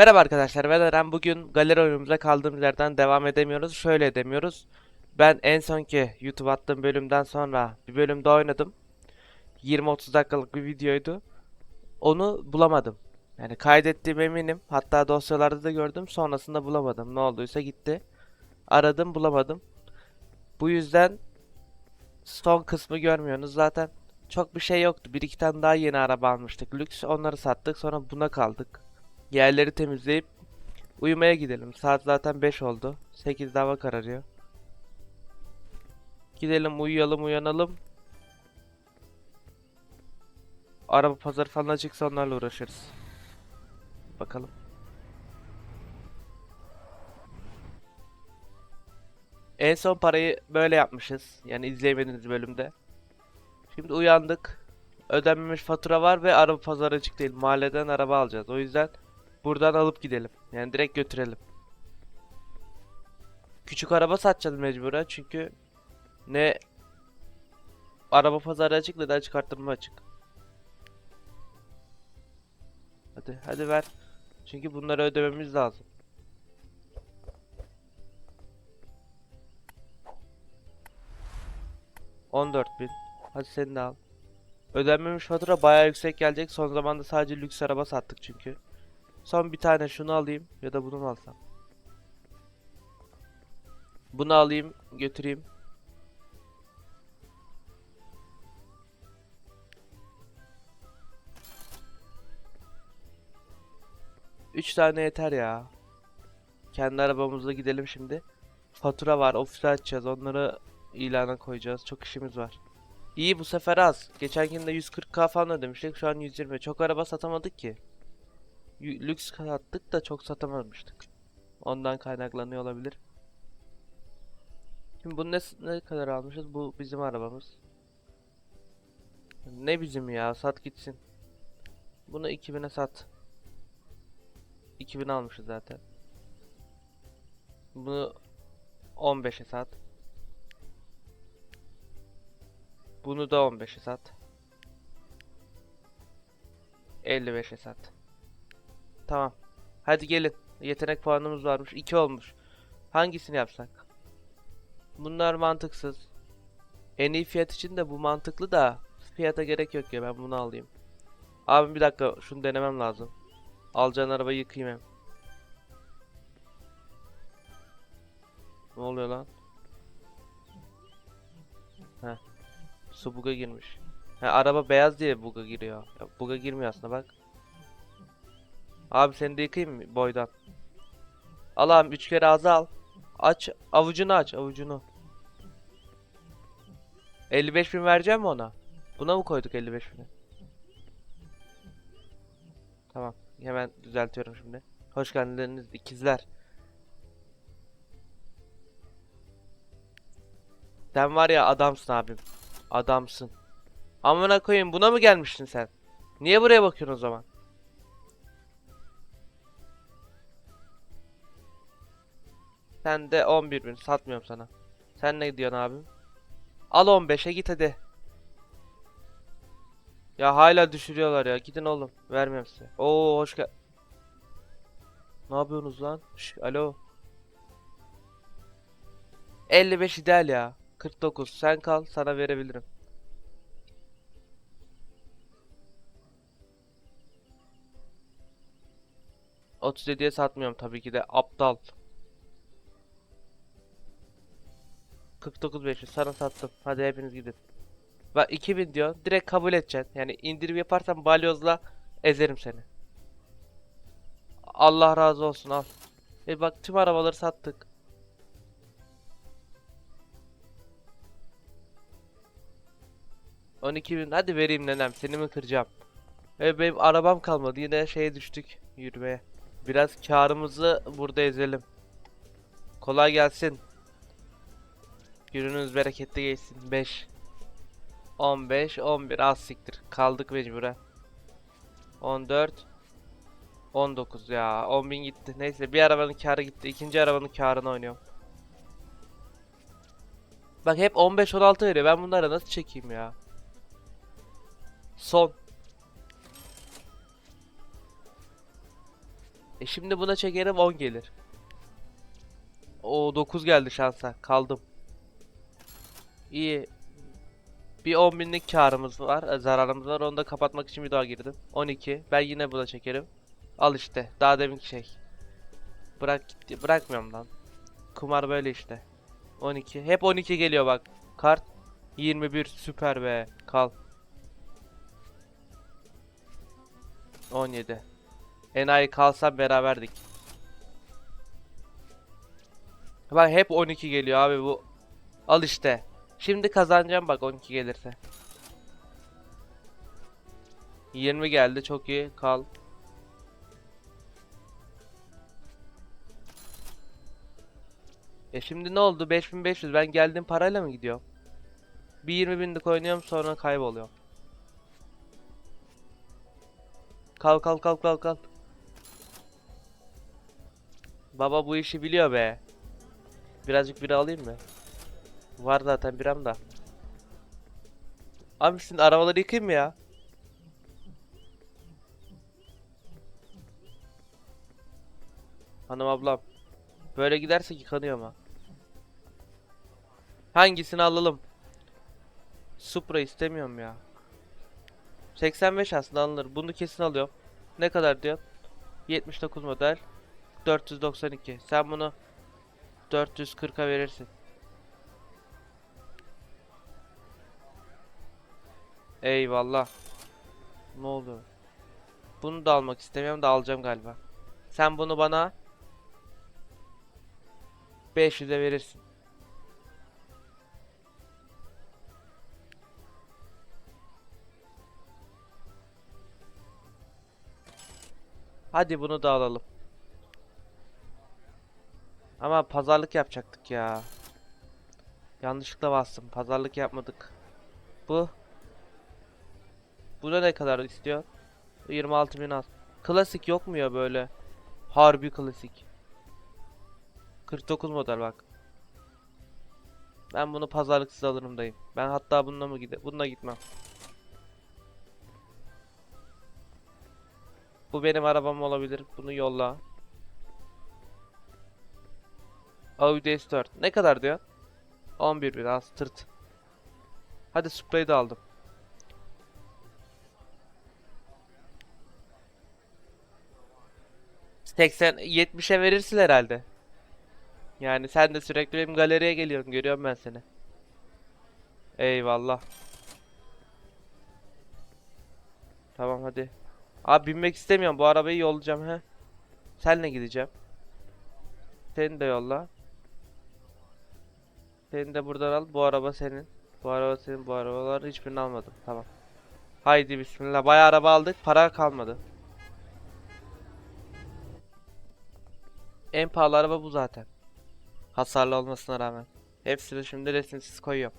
Merhaba arkadaşlar ben. Bugün galeri oyunumuza kaldığımız yerden devam edemiyoruz. Şöyle edemiyoruz. Ben en sonki YouTube attığım bölümden sonra bir bölümde oynadım. 20-30 dakikalık bir videoydu. Onu bulamadım. Yani kaydettiğim eminim. Hatta dosyalarda da gördüm. Sonrasında bulamadım. Ne olduysa gitti. Aradım bulamadım. Bu yüzden son kısmı görmüyorsunuz. Zaten çok bir şey yoktu. Bir iki tane daha yeni araba almıştık. Lüks onları sattık. Sonra buna kaldık. Yerleri temizleyip uyumaya gidelim. Saat zaten 5 oldu. 8'de hava kararıyor. Gidelim uyuyalım uyanalım. Araba pazarı falan açıksa onlarla uğraşırız. Bakalım. En son parayı böyle yapmışız. Yani izleyemediğiniz bölümde. Şimdi uyandık. Ödenmemiş fatura var ve araba pazarı açık değil. Mahalleden araba alacağız. O yüzden buradan alıp gidelim. Yani direkt götürelim. Küçük araba satacağız mecburen çünkü ne araba pazarı açık ne de açık arttırma açık. Hadi hadi ver. Çünkü bunları ödememiz lazım. On dört bin. Hadi sen de al. Ödenmemiş fatura bayağı yüksek gelecek. Son zamanda sadece lüks araba sattık çünkü. Son bir tane şunu alayım ya da bunu alsam? Bunu alayım, götüreyim. Üç tane yeter ya. Kendi arabamızla gidelim şimdi. Fatura var, ofise açacağız. Onları ilana koyacağız. Çok işimiz var. İyi bu sefer az. Geçenkinde 140k falan ödemiştik. Şu an 120. Çok araba satamadık ki. Lüks sattık da çok satamamıştık. Ondan kaynaklanıyor olabilir. Şimdi bunu ne, ne kadar almışız? Bu bizim arabamız. Ne bizim ya? Sat gitsin. Bunu 2000'e sat. 2000 almışız zaten. Bunu 15'e sat. Bunu da 15'e sat. 55'e sat. Tamam. Hadi gelin. Yetenek puanımız varmış. 2 olmuş. Hangisini yapsak? Bunlar mantıksız. En iyi fiyat için de bu mantıklı da fiyata gerek yok ya ben bunu alayım. Abi bir dakika şunu denemem lazım. Alacağın arabayı yıkayayım hem. Ne oluyor lan? Heh. Su buga girmiş. Ha, araba beyaz diye buga giriyor. Ya, buga girmiyor aslında bak. Abi seni de yıkayayım mı boydan? Al abi 3 kere ağzı al. Aç avucunu aç avucunu. 55 bin vereceğim mi ona? Buna mı koyduk 55 bini? Tamam hemen düzeltiyorum şimdi. Hoş geldiniz ikizler. Sen var ya adamsın abim. Adamsın. Amına koyayım buna mı gelmiştin sen? Niye buraya bakıyorsun o zaman? Sen de 11 bin satmıyorum sana. Sen ne diyorsun abim? Al 15'e git hadi. Ya hala düşürüyorlar ya. Gidin oğlum. Vermiyorum size. Oo hoş gel. Ne yapıyorsunuz lan? Şş, alo. 55 ideal ya. 49 sen kal sana verebilirim. Otuz yediye satmıyorum tabii ki de aptal. 49 500 sana sattım. Hadi hepiniz gidin. Bak 2000 diyor. Direkt kabul edeceksin. Yani indirim yaparsan balyozla ezerim seni. Allah razı olsun al. E bak tüm arabaları sattık. On iki bin hadi vereyim nenem seni mi kıracağım? E benim arabam kalmadı yine şeye düştük yürümeye. Biraz karımızı burada ezelim. Kolay gelsin. Gününüz bereketli geçsin. 5 15 11 az siktir. Kaldık mecburen. 14 19 ya 10.000 gitti. Neyse bir arabanın karı gitti. İkinci arabanın karını oynuyorum. Bak hep 15 16 veriyor. Ben bunları nasıl çekeyim ya? Son. E şimdi buna çekerim 10 gelir. O 9 geldi şansa. Kaldım. İyi. Bir 10 binlik karımız var, e, zararımız var. Onu da kapatmak için bir daha girdim. 12. Ben yine buna çekerim. Al işte. Daha deminki şey. Bırak gitti. Bırakmıyorum lan. Kumar böyle işte. 12. Hep 12 geliyor bak. Kart 21 süper be. Kal. 17. Enayi kalsam beraberdik. Bak hep 12 geliyor abi bu. Al işte. Şimdi kazanacağım bak 12 gelirse. 20 geldi çok iyi. Kal. E şimdi ne oldu? 5500 ben geldiğim parayla mı gidiyorum? Bir 20 binlik oynuyorum sonra kayboluyor. Kal kal kal kal kal. Baba bu işi biliyor be. Birazcık bira alayım mı? Var zaten biram da. Abi şimdi arabaları yıkayayım mı ya? Hanım ablam. Böyle gidersek yıkanıyor ama. Hangisini alalım? Supra istemiyorum ya. 85 aslında alınır. Bunu kesin alıyorum. Ne kadar diyor? 79 model. 492. Sen bunu 440'a verirsin. Eyvallah. Ne oldu? Bunu da almak istemiyorum da alacağım galiba. Sen bunu bana 500'e verirsin. Hadi bunu da alalım. Ama pazarlık yapacaktık ya. Yanlışlıkla bastım. Pazarlık yapmadık. Bu. Bu da ne kadar istiyor? 26 bin az. Klasik yok mu ya böyle? Harbi klasik. 49 model bak. Ben bunu pazarlıksız alırım dayım. Ben hatta bununla mı gide? Bununla gitmem. Bu benim arabam olabilir. Bunu yolla. Audi S4. Ne kadar diyor? 11 bin az tırt. Hadi Supra'yı aldım. Seksen 70'e verirsin herhalde. Yani sen de sürekli benim galeriye geliyorsun. Görüyorum ben seni. Eyvallah. Tamam hadi. Abi binmek istemiyorum. Bu arabayı yollayacağım he. Senle gideceğim. Seni de yolla. Seni de buradan al. Bu araba senin. Bu araba senin. Bu arabalar hiçbirini almadım. Tamam. Haydi bismillah. Bayağı araba aldık. Para kalmadı. En pahalı araba bu zaten. Hasarlı olmasına rağmen. Hepsini şimdi resimsiz koyuyorum.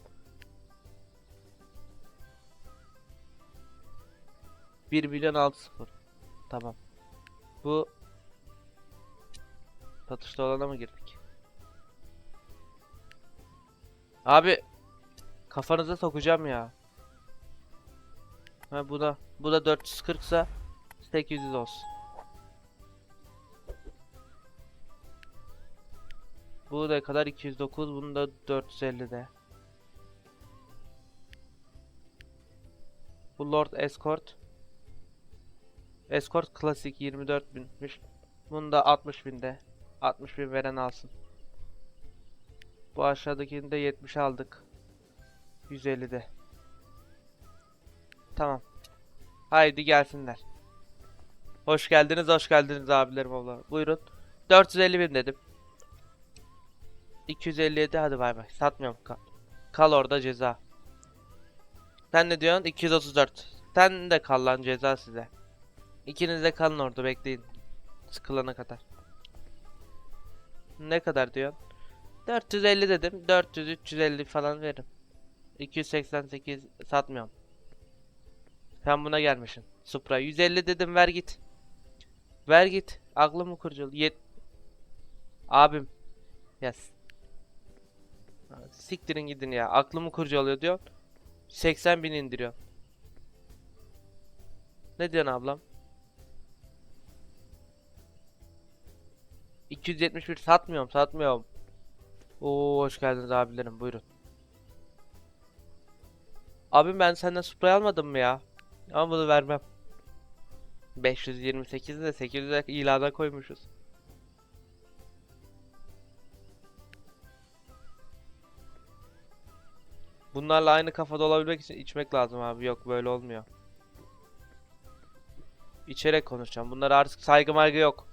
1 milyon 6 sıfır. Tamam. Bu satışta olana mı girdik? Abi kafanıza sokacağım ya. Ha bu da bu da 440 ise 800 olsun. Bu ne kadar 209 bunu da 450'de. Bu Lord Escort Escort klasik 24 binmiş. Bunu da 60 binde. 60 bin veren alsın. Bu aşağıdakini de 70 aldık. 150'de. Tamam. Haydi gelsinler. Hoş geldiniz, hoş geldiniz abilerim ablalarım. Buyurun. 450 bin dedim. 257 hadi bay bay. Satmıyorum. Kal, kal orada ceza. Sen ne diyorsun? 234. Sen de kal lan ceza size. İkiniz de kalın orada bekleyin. Sıkılana kadar. Ne kadar diyorsun? 450 dedim. 400 350 falan veririm. 288 satmıyorum. Sen buna gelmişsin. Supra 150 dedim ver git. Ver git. Aklımı kurcaladı. Yet Abim. Yes. Siktirin gidin ya. Aklımı kurcalıyor diyor. 80 bin indiriyor. Ne diyorsun ablam? 271 satmıyorum satmıyorum. Oo hoş geldiniz abilerim buyurun. Abim ben senden sprey almadım mı ya? Ama bunu vermem. 528'i de 800'e ilana koymuşuz. Bunlarla aynı kafada olabilmek için içmek lazım abi. Yok böyle olmuyor. İçerek konuşacağım. Bunlara artık saygı maygı yok.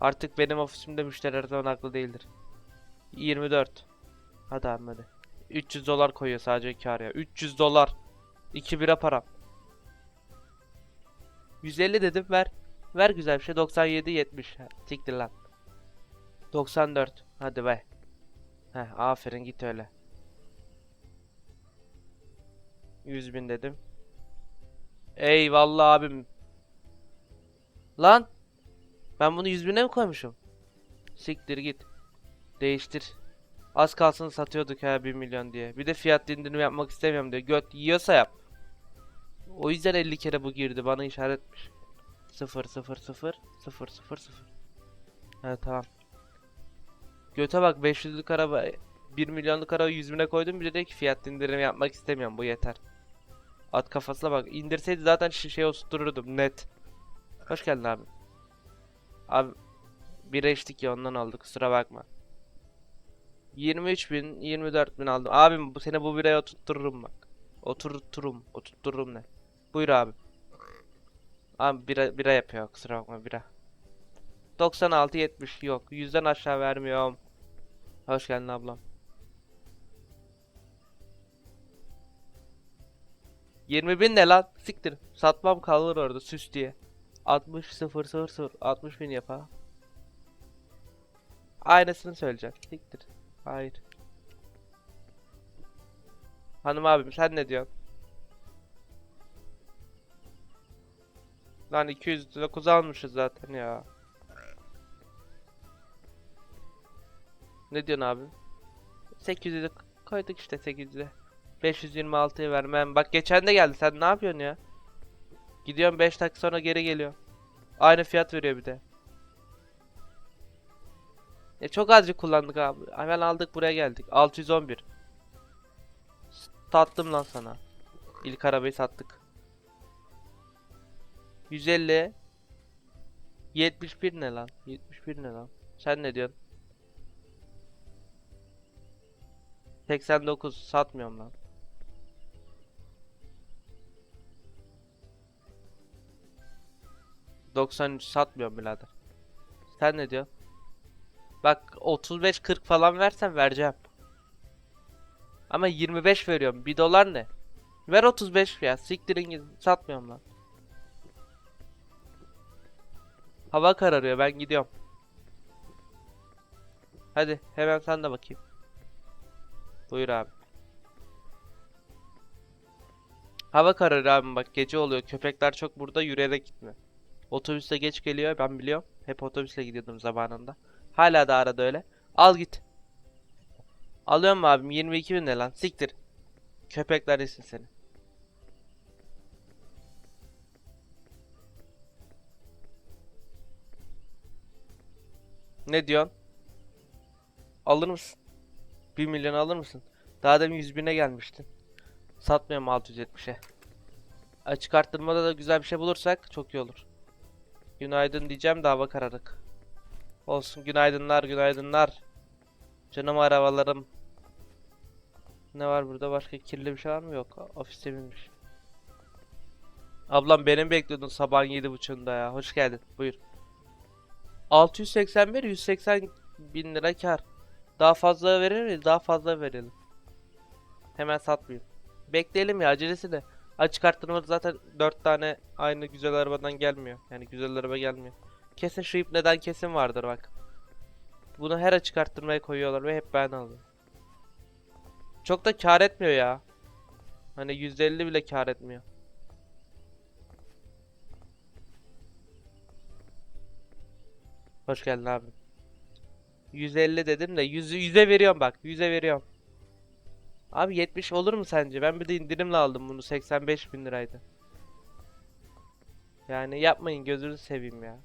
Artık benim ofisimde müşteri her haklı değildir. 24. Hadi abi hadi. 300 dolar koyuyor sadece kar ya. 300 dolar. 2 bira param. 150 dedim ver. Ver güzel bir şey. 97 70. Ha, Siktir lan. 94. Hadi be. Heh aferin git öyle. 100 bin dedim. Eyvallah abim. Lan. Ben bunu 100 bine mi koymuşum? Siktir git. Değiştir. Az kalsın satıyorduk ha 1 milyon diye. Bir de fiyat indirimi yapmak istemiyorum diyor. Göt yiyorsa yap. O yüzden 50 kere bu girdi. Bana işaretmiş. 0 0 0 0 0 0. Evet tamam. Göte bak 500'lük araba 1 milyonluk araba 100 bine koydum bir de ki fiyat indirimi yapmak istemiyorum bu yeter. At kafasına bak indirseydi zaten şişeye oturturdum net. Hoş geldin abi. Abi bira içtik ya ondan aldık kusura bakma. 23 bin 24 bin aldım. Abim bu sene bu biraya oturturum bak. Oturturum. Oturturum ne? Buyur abi. Abi bira, bira yapıyor kusura bakma bira. 96 70 yok. Yüzden aşağı vermiyorum. Hoş geldin ablam. 20 bin ne lan? Siktir. Satmam kalır orada süs diye. 60 0 0 0 60 bin yap. Aynısını söyleyeceğim. Siktir. Hayır. Hanım abim sen ne diyorsun? Lan 209 almışız zaten ya. Ne diyorsun abi? 800'ü koyduk işte 800'e. 526'yı vermem. Bak geçen de geldi. Sen ne yapıyorsun ya? Gidiyorum 5 dakika sonra geri geliyor. Aynı fiyat veriyor bir de. Ya çok azıcık kullandık abi. Hemen aldık buraya geldik. 611. Sattım lan sana. İlk arabayı sattık. 150. 71 ne lan? 71 ne lan? Sen ne diyorsun? 89 satmıyorum lan. ...93 satmıyorum birader. Sen ne diyorsun? Bak 35-40 falan versen vereceğim. Ama 25 veriyorum. 1 dolar ne? Ver 35 ya. Siktirin gidin. Satmıyorum lan. Hava kararıyor. Ben gidiyorum. Hadi hemen sen de bakayım. Buyur abi. Hava kararıyor abi bak gece oluyor. Köpekler çok burada yürüyerek gitme. Otobüste geç geliyor ben biliyorum. Hep otobüsle gidiyordum zamanında. Hala da arada öyle. Al git. Alıyorum abim 22 bin ne lan siktir. Köpekler yesin seni. Ne diyorsun? Alır mısın? 1 milyon alır mısın? Daha demin 100 bine gelmiştin. Satmıyorum 670'e. Açık arttırmada da güzel bir şey bulursak çok iyi olur. Günaydın diyeceğim de hava kararık. Olsun günaydınlar günaydınlar. Canım arabalarım. Ne var burada başka kirli bir şey var mı? Yok. Ofiste binmiş. Ablam benim bekliyordun sabahın 7.30'unda ya. Hoş geldin. Buyur. 681 180 bin lira kar. Daha fazla verir miyiz? Daha fazla verelim. Hemen satmayayım. Bekleyelim ya acelesi de. Açık arttırmada zaten 4 tane aynı güzel arabadan gelmiyor. Yani güzel araba gelmiyor. Kesin şu ip neden kesin vardır bak. Bunu her açık arttırmaya koyuyorlar ve hep ben alıyorum. Çok da kar etmiyor ya. Hani %50 bile kar etmiyor. Hoş geldin abi. 150 dedim de 100 100'e veriyorum bak. 100'e veriyorum. Abi 70 olur mu sence? Ben bir de indirimle aldım bunu. 85 bin liraydı. Yani yapmayın gözünüzü seveyim ya.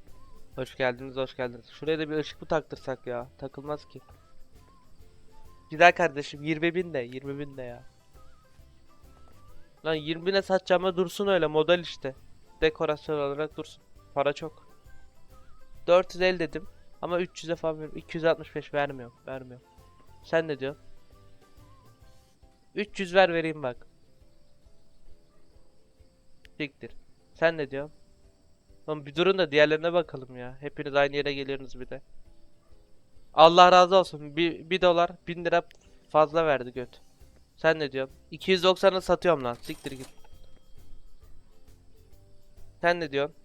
Hoş geldiniz, hoş geldiniz. Şuraya da bir ışık mı taktırsak ya? Takılmaz ki. Güzel kardeşim 20 bin de 20 bin de ya. Lan 20 bine satacağıma dursun öyle model işte. Dekorasyon olarak dursun. Para çok. 450 dedim ama 300'e falan veriyorum. 265 vermiyorum. Vermiyorum. Sen ne diyorsun? 300 ver vereyim bak. Siktir. Sen ne diyorsun? Oğlum bir durun da diğerlerine bakalım ya. Hepiniz aynı yere geliyorsunuz bir de. Allah razı olsun. Bir, bir dolar, bin lira fazla verdi göt. Sen ne diyorsun? 290'ı satıyorum lan. Siktir git. Sen ne diyorsun?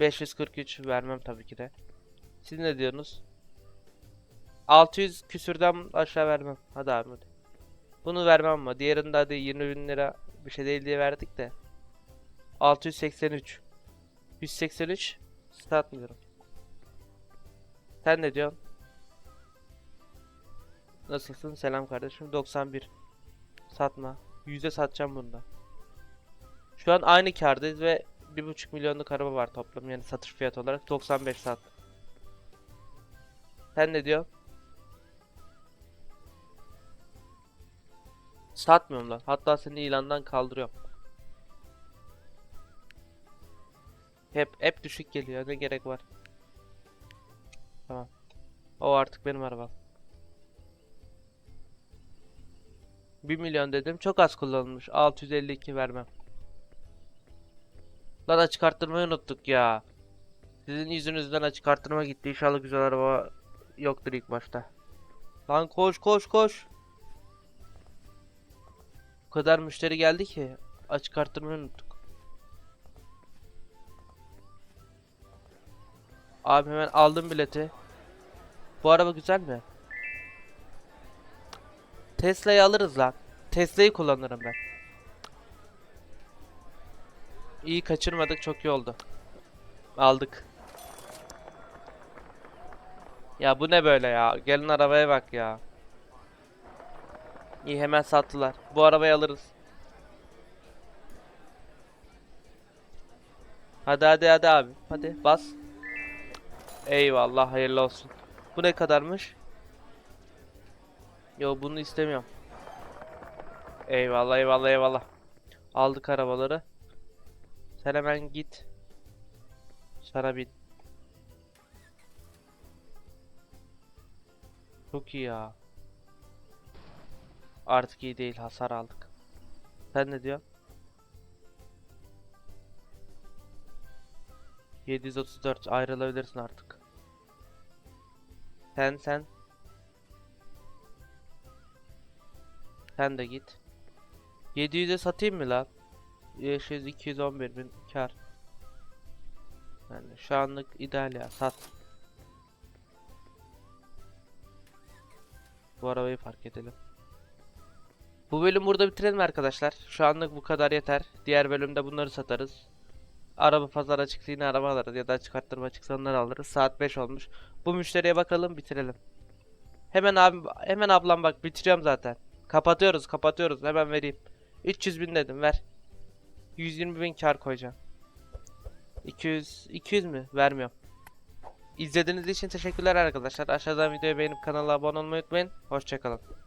543 vermem tabii ki de. Siz ne diyorsunuz? 600 küsürden aşağı vermem. Hadi abi hadi. Bunu vermem ama diğerinde hadi 20 bin lira bir şey değil diye verdik de. 683 183 satmıyorum. Sen ne diyorsun? Nasılsın? Selam kardeşim. 91. Satma. Yüzde satacağım bunda. Şu an aynı kârdayız ve 1.5 milyonluk araba var toplam yani satış fiyatı olarak 95 sat. Sen ne diyorsun? Satmıyorum lan. Hatta seni ilandan kaldırıyorum. Hep hep düşük geliyor. Ne gerek var? Tamam. O artık benim arabam. 1 milyon dedim. Çok az kullanılmış. 652 vermem. Lan açık arttırmayı unuttuk ya. Sizin yüzünüzden açık arttırma gitti. İnşallah güzel araba yoktur ilk başta. Lan koş koş koş. Kadar müşteri geldi ki açık arttırmayı unuttuk. Abi hemen aldım bileti. Bu araba güzel mi? Tesla'yı alırız lan. Tesla'yı kullanırım ben. İyi kaçırmadık çok iyi oldu. Aldık. Ya bu ne böyle ya? Gelin arabaya bak ya. İyi hemen sattılar. Bu arabayı alırız. Hadi hadi hadi abi. Hadi bas. Eyvallah hayırlı olsun. Bu ne kadarmış? Yo bunu istemiyorum. Eyvallah eyvallah eyvallah. Aldık arabaları. Sen hemen git. Sana bin. Çok iyi ya. Artık iyi değil hasar aldık. Sen ne diyorsun? 734 ayrılabilirsin artık. Sen sen. Sen de git. 700'e satayım mı lan? 500 211 bin kar. Yani şu anlık ideal ya sat. Bu arabayı fark edelim. Bu bölüm burada bitirelim arkadaşlar. Şu anlık bu kadar yeter. Diğer bölümde bunları satarız. Araba pazar açıksa yine araba alırız ya da açık arttırma açıksa onları alırız. Saat 5 olmuş. Bu müşteriye bakalım bitirelim. Hemen abim hemen ablam bak bitiriyorum zaten. Kapatıyoruz kapatıyoruz hemen vereyim. 300 bin dedim ver. 120 bin kar koyacağım. 200 200 mü? Vermiyorum. İzlediğiniz için teşekkürler arkadaşlar. Aşağıdan videoyu beğenip kanala abone olmayı unutmayın. Hoşçakalın.